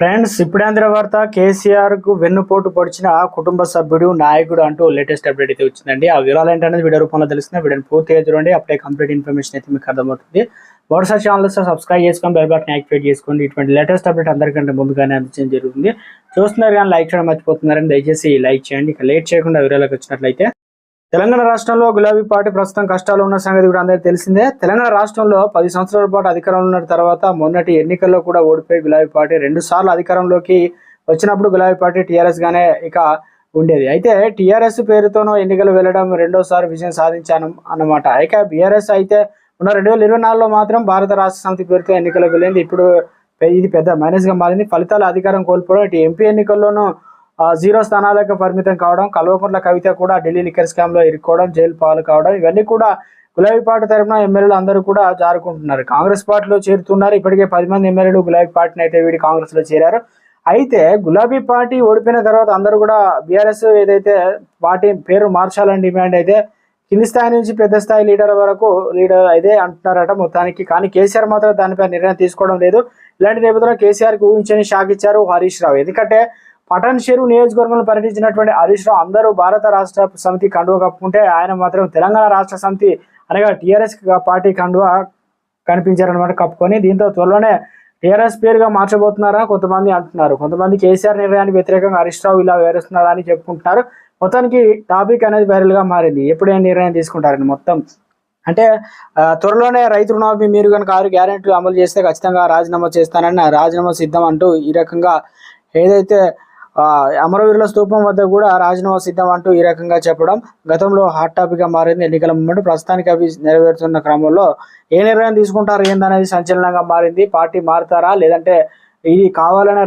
Friends ఇప్పుడే వార్త కేసీఆర్కు వెన్నుపోటు పొడిచిన కుటుంబ సభ్యుడు నాయకుడు అంటూ లేటెస్ట్ అప్డేట్ అయితే వచ్చిందండి. ఆ వివరాలు ఏంటనేది వీడియో రూపంలో తెలుస్తుంది. వీడియోని పూర్తిగా చూడండి. అప్పుడే కంప్లీట్ ఇన్ఫర్మేషన్ అయితే మీకు అర్థమవుతుంది. వాట్సాప్ ఛానల్ సబ్స్క్రైబ్ చేసుకొని బెల్ బటన్ యాక్టివేట్ చేసుకోండి. ఇటువంటి లేటెస్ట్ అప్డేట్ అందరికంటే ముందుగానే అందించడం జరుగుతుంది. చూస్తున్నారు కానీ లైక్ చేయడం మర్చిపోతున్నారని దయచేసి లైక్ చేయండి. ఇక లేట్ చేయకుండా వివరాలకు వచ్చినట్లయితే తెలంగాణ రాష్ట్రంలో గులాబీ పార్టీ ప్రస్తుతం కష్టాలు ఉన్న సంగతి కూడా అందరికీ తెలిసిందే. తెలంగాణ రాష్ట్రంలో పది సంవత్సరాల పాటు అధికారంలో ఉన్న తర్వాత మొన్నటి ఎన్నికల్లో కూడా ఓడిపోయి గులాబీ పార్టీ రెండు సార్లు అధికారంలోకి వచ్చినప్పుడు గులాబీ పార్టీ టీఆర్ఎస్ గానే ఇక ఉండేది. అయితే టీఆర్ఎస్ పేరుతోనూ ఎన్నికలు వెళ్ళడం రెండోసారి విజయం సాధించాను అన్నమాట. ఇక బీఆర్ఎస్ అయితే ఉన్న రెండు వేల ఇరవై నాలుగులో మాత్రం భారత రాష్ట్ర సమితి పేరుతో ఎన్నికలకు వెళ్ళింది. ఇప్పుడు ఇది పెద్ద మైనస్గా మారింది. ఫలితాలు అధికారం కోల్పోవడం ఇటు ఎంపీ ఎన్నికల్లోనూ జీరో స్థానాలకు పరిమితం కావడం కల్వకుంట్ల కవిత కూడా ఢిల్లీ లిక్కర్ స్కామ్లో ఇరుక్కోవడం జైలు పాలు కావడం ఇవన్నీ కూడా గులాబీ పార్టీ తరఫున ఎమ్మెల్యేలు అందరూ కూడా జారుకుంటున్నారు. కాంగ్రెస్ పార్టీలో చేరుతున్నారు. ఇప్పటికే పది మంది ఎమ్మెల్యేలు గులాబీ పార్టీని అయితే వీడి కాంగ్రెస్లో చేరారు. అయితే గులాబీ పార్టీ ఓడిపోయిన తర్వాత అందరూ కూడా బీఆర్ఎస్ ఏదైతే పార్టీ పేరు మార్చాలని డిమాండ్ అయితే కింది స్థాయి నుంచి పెద్ద స్థాయి లీడర్ వరకు లీడర్ అయితే అంటున్నారట మొత్తానికి. కానీ కేసీఆర్ మాత్రం దానిపై నిర్ణయం తీసుకోవడం లేదు. ఇలాంటి నేపథ్యంలో కేసీఆర్ ఊహించని షాక్ ఇచ్చారు హరీష్ రావు. ఎందుకంటే పటాన్ చెరువు నియోజకవర్గంలో పర్యటించినటువంటి హరీష్ రావు అందరూ భారత రాష్ట్ర సమితి కండువ కప్పుకుంటే ఆయన మాత్రం తెలంగాణ రాష్ట్ర సమితి అనగా టీఆర్ఎస్ పార్టీ కండువా కనిపించారనమాట కప్పుకొని. దీంతో త్వరలోనే టీఆర్ఎస్ పేరుగా మార్చబోతున్నారా కొంతమంది అంటున్నారు. కొంతమంది కేసీఆర్ నిర్ణయానికి వ్యతిరేకంగా హరీష్ రావు ఇలా వేరుస్తున్నారా అని చెప్పుకుంటున్నారు. మొత్తానికి టాపిక్ అనేది వైరల్గా మారింది. ఎప్పుడు ఏం నిర్ణయం తీసుకుంటారని మొత్తం. అంటే త్వరలోనే రైతు రుణమాఫీ మీరు కనుక ఆరు గ్యారెంటీలు అమలు చేస్తే ఖచ్చితంగా రాజీనామా చేస్తానని రాజీనామా సిద్ధం అంటూ ఈ రకంగా ఏదైతే అమరవీరుల స్థూపం వద్ద కూడా రాజీనామా సిద్ధం అంటూ ఈ రకంగా చెప్పడం గతంలో హాట్ టాపిక్గా మారింది. ఎన్నికల ముందు ప్రస్తుతానికి అవి నెరవేరుతున్న క్రమంలో ఏ నిర్ణయం తీసుకుంటారు ఏందనేది సంచలనంగా మారింది. పార్టీ మారుతారా? లేదంటే ఇది కావాలనే